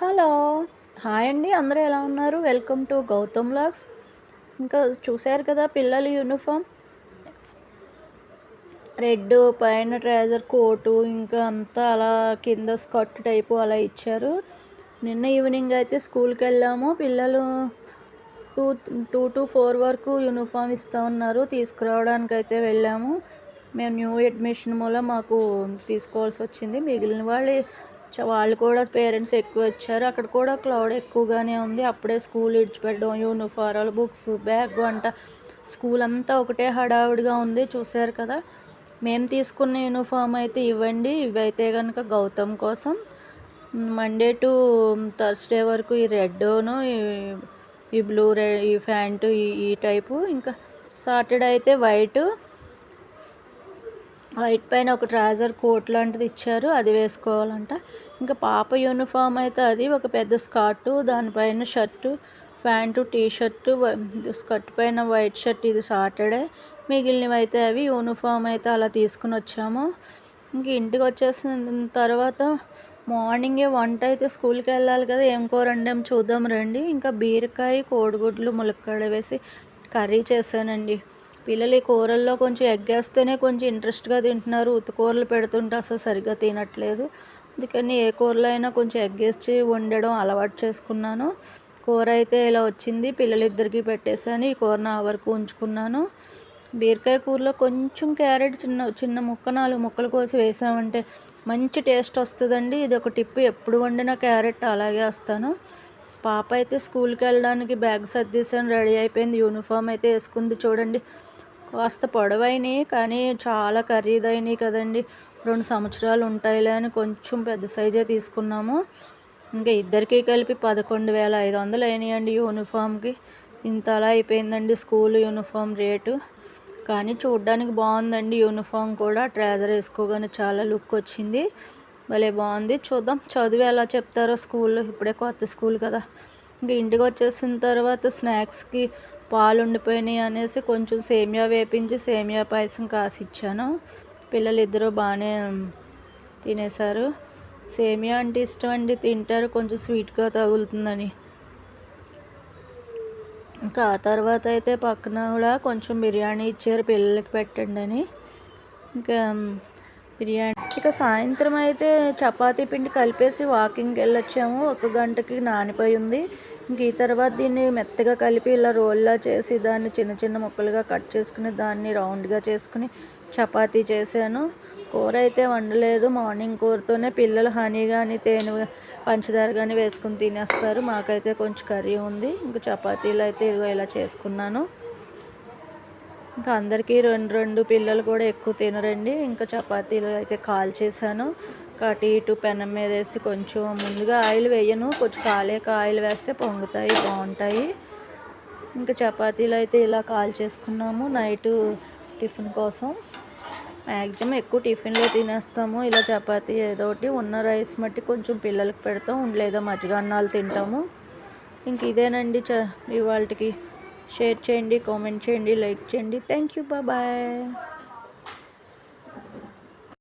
Hello. Hi అండి అందరూ ఎలా ఉన్నారు? వెల్కమ్ టు గౌతమ్ లాగ్స్ ఇంకా చూశారు కదా పిల్లల యూనిఫామ్? రెడ్ పైన ట్రేజర్ కోటు ఇంకా అంతా అలా కింద స్కర్ట్ టైపు అలా ఇచ్చారు. నిన్న ఈవినింగ్ అయితే స్కూల్కి వెళ్ళాము. పిల్లలు టూ టూ టు ఫోర్ వరకు యూనిఫామ్ ఇస్తూ ఉన్నారు. తీసుకురావడానికి అయితే వెళ్ళాము. మేము న్యూ అడ్మిషన్ మూల మాకు తీసుకోవాల్సి వచ్చింది. మిగిలిన వాళ్ళు వాళ్ళు కూడా పేరెంట్స్ ఎక్కువ వచ్చారు. అక్కడ కూడా క్లౌడ్ ఎక్కువగానే ఉంది. అప్పుడే స్కూల్ విడిచిపెట్టడం యూనిఫారాలు బుక్స్ బ్యాగ్ అంట. స్కూల్ అంతా ఒకటే హడావుడిగా ఉంది చూశారు కదా. మేము తీసుకున్న యూనిఫామ్ అయితే ఇవ్వండి. ఇవైతే కనుక గౌతమ్ కోసం. మండే టు థర్స్డే వరకు ఈ రెడ్ను ఈ బ్లూ రెడ్ ఈ ప్యాంటు ఈ ఈ టైపు. ఇంకా సాటర్డే అయితే వైట్. వైట్ పైన ఒక ట్రాజర్ కోట్ లాంటిది ఇచ్చారు అది వేసుకోవాలంట. ఇంకా పాప యూనిఫామ్ అయితే అది ఒక పెద్ద స్కర్టు దానిపైన shirt pant T shirt skirt పైన వైట్ షర్ట్ ఇది సాటర్డే. మిగిలినవి అయితే అవి యూనిఫామ్ అయితే అలా తీసుకుని వచ్చాము. ఇంక ఇంటికి వచ్చేసిన తర్వాత మార్నింగే వంట అయితే స్కూల్కి వెళ్ళాలి కదా ఏం కూర వండాం చూద్దాం రండి. ఇంకా బీరకాయ కోడిగుడ్లు ములక్కాడ వేసి కర్రీ చేశానండి. పిల్లలు ఈ కూరల్లో కొంచెం ఎగ్గేస్తేనే కొంచెం ఇంట్రెస్ట్గా తింటున్నారు. ఉత్తి కూరలు పెడుతుంటే అసలు సరిగ్గా తినట్లేదు. అందుకని ఏ కూరలో అయినా కొంచెం ఎగ్గేసి వండడం అలవాటు చేసుకున్నాను. కూర అయితే ఇలా వచ్చింది. పిల్లలిద్దరికి పెట్టేశాను. ఈ కూర నా వరకు ఉంచుకున్నాను. బీరకాయ కూరలో కొంచెం క్యారెట్ చిన్న చిన్న ముక్క నాలుగు ముక్కలు కోసి వేసామంటే మంచి టేస్ట్ వస్తుందండి. ఇది ఒక టిప్. ఎప్పుడు వండినా క్యారెట్ అలాగే వస్తాను. పాప అయితే స్కూల్కి వెళ్ళడానికి బ్యాగ్ సర్దేశాను. రెడీ అయిపోయింది. యూనిఫామ్ అయితే వేసుకుంది. చూడండి. కాస్త పొడవైనవి కానీ చాలా ఖరీదైనవి కదండి. రెండు సంవత్సరాలు ఉంటాయిలే అని కొంచెం పెద్ద సైజే తీసుకున్నాము. ఇంకా ఇద్దరికి కలిపి పదకొండు వేల ఐదు వందలు అయినాయండి యూనిఫామ్కి. ఇంత అలా అయిపోయిందండి స్కూల్ యూనిఫామ్ రేటు. కానీ చూడ్డానికి బాగుందండి యూనిఫామ్ కూడా. ట్రేజర్ వేసుకోగానే చాలా లుక్ వచ్చింది. భలే బాగుంది. చూద్దాం. చదువు ఎలా చెప్తారో స్కూల్లో. ఇప్పుడే కొత్త స్కూల్ కదా. ఇంకా ఇంటికి వచ్చేసిన తర్వాత స్నాక్స్కి పాలు ఉండిపోయినాయి అనేసి కొంచెం సేమియా వేపించి సేమియా పాయసం కాసి ఇచ్చాను పిల్లలు ఇద్దరు బాగానే తినేశారు. సేమియా అంటే ఇష్టం అండి తింటారు కొంచెం స్వీట్గా తగులుతుందని. ఇంకా ఆ తర్వాత అయితే పక్కన కూడా కొంచెం బిర్యానీ ఇచ్చారు పిల్లలకి పెట్టండి అని. ఇంకా బిర్యానీ ఇక సాయంత్రం అయితే చపాతీ పిండి కలిపేసి వాకింగ్కి వెళ్ళొచ్చాము. ఒక గంటకి నానిపోయి ఉంది. ఇంక ఈ తర్వాత దీన్ని మెత్తగా కలిపి ఇలా రోల్లా చేసి దాన్ని చిన్న చిన్న ముక్కలుగా కట్ చేసుకుని దాన్ని రౌండ్గా చేసుకుని చపాతీ చేశాను. కూర అయితే వండలేదు. మార్నింగ్ కూరతోనే పిల్లలు హనీ కానీ తేనె పంచదార కానీ వేసుకుని తినేస్తారు. మాకైతే కొంచెం కర్రీ ఉంది. ఇంకా చపాతీలు అయితే ఇదిగో ఇలా చేసుకున్నాను. ఇంకా అందరికీ రెండు రెండు పిల్లలు కూడా ఎక్కువ తినరండి. ఇంకా చపాతీలు అయితే కాల్ చేశాను. కటి ఇటు పెనం మీద వేసి కొంచెం ముందుగా ఆయిల్ వేయను. కొంచెం కాలేక ఆయిల్ వేస్తే పొంగుతాయి బాగుంటాయి. ఇంకా చపాతీలు అయితే ఇలా కాల్ చేసుకున్నాము నైటు టిఫిన్ కోసం. మ్యాక్సిమం ఎక్కువ టిఫిన్లో తినేస్తాము. ఇలా చపాతీ ఏదో ఒకటి ఉన్న రైస్ మట్టి కొంచెం పిల్లలకు పెడతాం. లేదా మజ్జిగ అన్నాలు తింటాము. ఇంక ఇదేనండి చ ఇవాళకి షేర్ చేయండి కామెంట్ చేయండి లైక్ చేయండి. Thank you bye